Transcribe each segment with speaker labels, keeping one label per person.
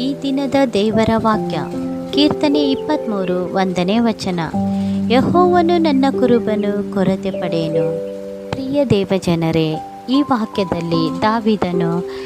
Speaker 1: ಈ ದಿನದ ದೇವರ ವಾಕ್ಯ, ಕೀರ್ತನೆ ಇಪ್ಪತ್ತ್ಮೂರು ಒಂದನೇ ವಚನ. ಯಹೋವನು ನನ್ನ ಕುರುಬನು ಕೊರತೆ ಪಡೆಯನು. ಪ್ರಿಯ ದೇವಜನರೇ, ಈ ವಾಕ್ಯದಲ್ಲಿ ದಾವಿದನು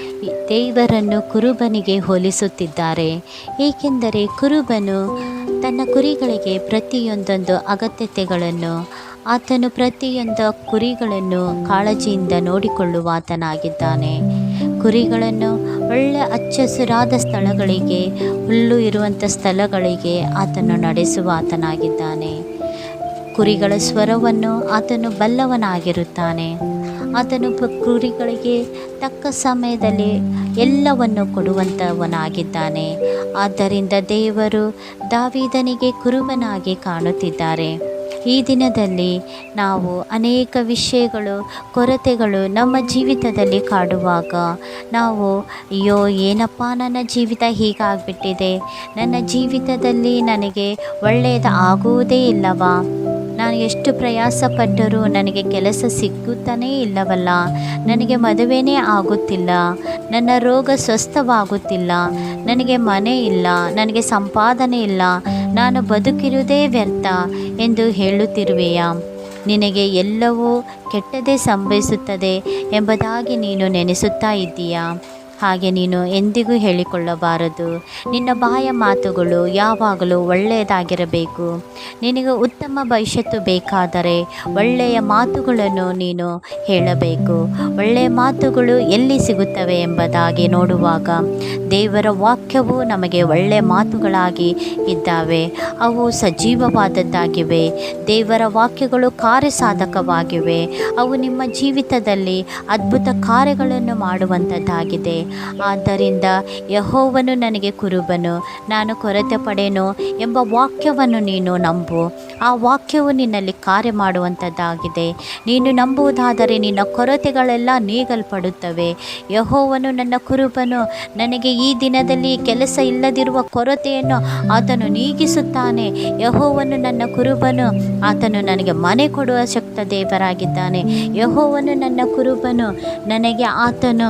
Speaker 1: ದೇವರನ್ನು ಕುರುಬನಿಗೆ ಹೋಲಿಸುತ್ತಿದ್ದಾರೆ. ಏಕೆಂದರೆ ಕುರುಬನು ತನ್ನ ಕುರಿಗಳಿಗೆ ಪ್ರತಿಯೊಂದೊಂದು ಅಗತ್ಯತೆಗಳನ್ನು, ಆತನು ಪ್ರತಿಯೊಂದು ಕುರಿಗಳನ್ನು ಕಾಳಜಿಯಿಂದ ನೋಡಿಕೊಳ್ಳುವಾತನಾಗಿದ್ದಾನೆ. ಕುರಿಗಳನ್ನು ಒಳ್ಳೆ ಹಚ್ಚ ಹಸಿರಾದ ಸ್ಥಳಗಳಿಗೆ, ಹುಲ್ಲು ಇರುವಂಥ ಸ್ಥಳಗಳಿಗೆ ಆತನು ನಡೆಸುವ ಆತನಾಗಿದ್ದಾನೆ. ಕುರಿಗಳ ಸ್ವರವನ್ನು ಆತನು ಬಲ್ಲವನಾಗಿರುತ್ತಾನೆ. ಆತನು ಕುರಿಗಳಿಗೆ ತಕ್ಕ ಸಮಯದಲ್ಲಿ ಎಲ್ಲವನ್ನು ಕೊಡುವಂಥವನಾಗಿದ್ದಾನೆ ಆದ್ದರಿಂದ ದೇವರು ದಾವಿದನಿಗೆ ಕುರುಬನಾಗಿ ಕಾಣುತ್ತಿದ್ದಾರೆ. ಈ ದಿನದಲ್ಲಿ ನಾವು ಅನೇಕ ವಿಷಯಗಳು, ಕೊರತೆಗಳು ನಮ್ಮ ಜೀವಿತದಲ್ಲಿ ಕಾಡುವಾಗ ನಾವು, ಅಯ್ಯೋ, ಏನಪ್ಪ ನನ್ನ ಜೀವಿತ ಹೀಗಾಗ್ಬಿಟ್ಟಿದೆ? ನನ್ನ ಜೀವಿತದಲ್ಲಿ ನನಗೆ ಒಳ್ಳೆಯದು ಆಗುವುದೇ ಇಲ್ಲವಾ? ನಾನು ಎಷ್ಟು ಪ್ರಯಾಸ ಪಟ್ಟರೂ ನನಗೆ ಕೆಲಸ ಸಿಗುತ್ತಾನೇ ಇಲ್ಲವಲ್ಲ? ನನಗೆ ಮದುವೆನೇ ಆಗುತ್ತಿಲ್ಲ. ನನ್ನ ರೋಗ ಸ್ವಸ್ಥವಾಗುತ್ತಿಲ್ಲ. ನನಗೆ ಮನೆ ಇಲ್ಲ. ನನಗೆ ಸಂಪಾದನೆ ಇಲ್ಲ. ನಾನು ಬದುಕಿರುವುದೇ ವ್ಯರ್ಥ ಎಂದು ಹೇಳುತ್ತಿರುವೆಯಾ? ನಿನಗೆ ಎಲ್ಲವೂ ಕೆಟ್ಟದೇ ಸಂಭವಿಸುತ್ತದೆ ಎಂಬುದಾಗಿ ನೀನು ನೆನೆಸುತ್ತಾ ಇದ್ದೀಯಾ? ಹಾಗೆ ನೀನು ಎಂದಿಗೂ ಹೇಳಿಕೊಳ್ಳಬಾರದು. ನಿನ್ನ ಬಾಯ ಮಾತುಗಳು ಯಾವಾಗಲೂ ಒಳ್ಳೆಯದಾಗಿರಬೇಕು. ನಿನಗೆ ಉತ್ತಮ ಭವಿಷ್ಯತ್ತು ಬೇಕಾದರೆ ಒಳ್ಳೆಯ ಮಾತುಗಳನ್ನು ನೀನು ಹೇಳಬೇಕು. ಒಳ್ಳೆಯ ಮಾತುಗಳು ಎಲ್ಲಿ ಸಿಗುತ್ತವೆ ಎಂಬುದಾಗಿ ನೋಡುವಾಗ ದೇವರ ವಾಕ್ಯವು ನಮಗೆ ಒಳ್ಳೆಯ ಮಾತುಗಳಾಗಿ ಇದ್ದಾವೆ. ಅವು ಸಜೀವವಾದದ್ದಾಗಿವೆ. ದೇವರ ವಾಕ್ಯಗಳು ಕಾರ್ಯಸಾಧಕವಾಗಿವೆ. ಅವು ನಿಮ್ಮ ಜೀವಿತದಲ್ಲಿ ಅದ್ಭುತ ಕಾರ್ಯಗಳನ್ನು ಮಾಡುವಂಥದ್ದಾಗಿದೆ ಆದ್ದರಿಂದ ಯಹೋವನು ನನಗೆ ಕುರುಬನು, ನಾನು ಕೊರತೆ ಪಡೆನು ಎಂಬ ವಾಕ್ಯವನ್ನು ನೀನು ನಂಬು. ಆ ವಾಕ್ಯವು ನಿನ್ನಲ್ಲಿ ಕಾರ್ಯ ಮಾಡುವಂಥದ್ದಾಗಿದೆ ನೀನು ನಂಬುವುದಾದರೆ ನಿನ್ನ ಕೊರತೆಗಳೆಲ್ಲ ನೀಗಲ್ಪಡುತ್ತವೆ. ಯಹೋವನು ನನ್ನ ಕುರುಬನು, ನನಗೆ ಈ ದಿನದಲ್ಲಿ ಕೆಲಸ ಇಲ್ಲದಿರುವ ಕೊರತೆಯನ್ನು ಆತನು ನೀಗಿಸುತ್ತಾನೆ. ಯಹೋವನು ನನ್ನ ಕುರುಬನು, ಆತನು ನನಗೆ ಮನೆ ಕೊಡುವ ಶಕ್ತ ದೇವರಾಗಿದ್ದಾನೆ. ಯಹೋವನು ನನ್ನ ಕುರುಬನು, ನನಗೆ ಆತನು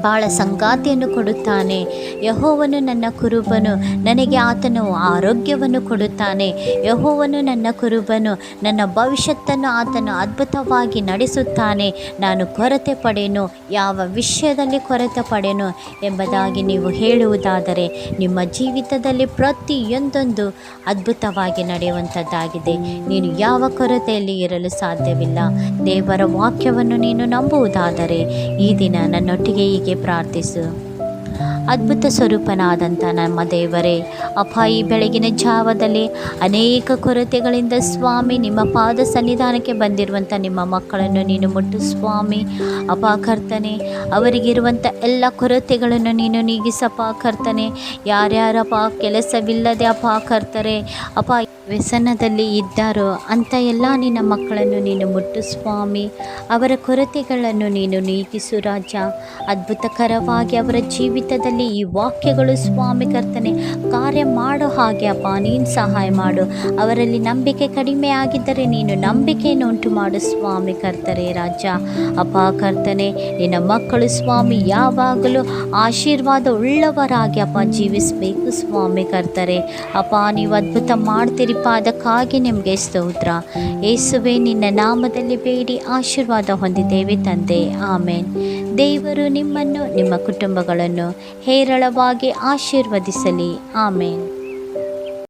Speaker 1: ಭಾಳ ಸಂಗಾತಿಯನ್ನು ಕೊಡುತ್ತಾನೆ. ಯಹೋವನು ನನ್ನ ಕುರುಬನು, ನನಗೆ ಆತನು ಆರೋಗ್ಯವನ್ನು ಕೊಡುತ್ತಾನೆ. ಯಹೋವನು ನನ್ನ ಕುರುಬನು, ನನ್ನ ಭವಿಷ್ಯತ್ತನ್ನು ಆತನು ಅದ್ಭುತವಾಗಿ ನಡೆಸುತ್ತಾನೆ. ನಾನು ಕೊರತೆ ಪಡೆಯನು, ಯಾವ ವಿಷಯದಲ್ಲಿ ಕೊರತೆ ಪಡೆಯನು ಎಂಬುದಾಗಿ ನೀವು ಹೇಳುವುದಾದರೆ, ನಿಮ್ಮ ಜೀವಿತದಲ್ಲಿ ಪ್ರತಿಯೊಂದೊಂದು ಅದ್ಭುತವಾಗಿ ನಡೆಯುವಂಥದ್ದಾಗಿದೆ. ನೀನು ಯಾವ ಕೊರತೆಯಲ್ಲಿ ಇರಲು ಸಾಧ್ಯವಿಲ್ಲ. ದೇವರ ವಾಕ್ಯವನ್ನು ನೀನು ನಂಬುವುದಾದರೆ, ಈ ದಿನ ನನ್ನೊಟ್ಟಿಗೆ ಪ್ರಾರ್ಥಿಸು. ಅದ್ಭುತ ಸ್ವರೂಪನಾದಂಥ ನಮ್ಮ ದೇವರೇ ಅಪಾಯಿ ಬೆಳಗಿನ ಜಾವದಲ್ಲಿ ಅನೇಕ ಕೊರತೆಗಳಿಂದ ಸ್ವಾಮಿ ನಿಮ್ಮ ಪಾದ ಸನ್ನಿಧಾನಕ್ಕೆ ಬಂದಿರುವಂಥ ನಿಮ್ಮ ಮಕ್ಕಳನ್ನು ನೀನು ಮುಟ್ಟು ಸ್ವಾಮಿ. ಅಪಾಕರ್ತನೆ ಅವರಿಗಿರುವಂಥ ಎಲ್ಲ ಕೊರತೆಗಳನ್ನು ನೀನು ನೀಗಿಸಪಾಕರ್ತನೆ ಯಾರ್ಯಾರಪ್ಪ, ಕೆಲಸವಿಲ್ಲದೆ ಕರ್ತರೆ, ಅಪ್ಪ ವ್ಯಸನದಲ್ಲಿ ಇದ್ದಾರೋ ಅಂತ ಎಲ್ಲ ನಿನ್ನ ಮಕ್ಕಳನ್ನು ನೀನು ಮುಟ್ಟು, ಸ್ವಾಮಿ. ಅವರ ಕೊರತೆಗಳನ್ನು ನೀನು ನೀಗಿಸು, ರಾಜ. ಅದ್ಭುತಕರವಾಗಿ ಅವರ ಜೀವಿತದಲ್ಲಿ ಈ ವಾಕ್ಯಗಳು, ಸ್ವಾಮಿ ಕರ್ತನೆ, ಕಾರ್ಯ ಮಾಡೋ ಹಾಗೆ ಅಪ್ಪ, ನೀನು ಸಹಾಯ ಮಾಡು. ಅವರಲ್ಲಿ ನಂಬಿಕೆ ಕಡಿಮೆ ಆಗಿದ್ದರೆ ನೀನು ನಂಬಿಕೆಯನ್ನು ಉಂಟು ಮಾಡು ಸ್ವಾಮಿ ಕರ್ತರೆ ರಾಜ. ಅಪ್ಪ ಕರ್ತನೆ, ನಿನ್ನ ಮಕ್ಕಳು, ಸ್ವಾಮಿ, ಯಾವಾಗಲೂ ಆಶೀರ್ವಾದ ಉಳ್ಳವರಾಗಿ ಅಪ್ಪ ಜೀವಿಸಬೇಕು, ಸ್ವಾಮಿ ಕರ್ತರೆ ಅಪ್ಪ, ನೀವು ಅದ್ಭುತ ಅದಕ್ಕಾಗಿ ನಿಮಗೆ ಸ್ತೋತ್ರ. ಏಸುವೆ ನಿನ್ನ ನಾಮದಲ್ಲಿ ಬೇಡಿ ಆಶೀರ್ವಾದ ಹೊಂದಿದ್ದೇವೆ ತಂದೆ. ಆಮೇನ್. ದೇವರು ನಿಮ್ಮನ್ನು, ನಿಮ್ಮ ಕುಟುಂಬಗಳನ್ನು ಹೇರಳವಾಗಿ ಆಶೀರ್ವದಿಸಲಿ. ಆಮೇನ್.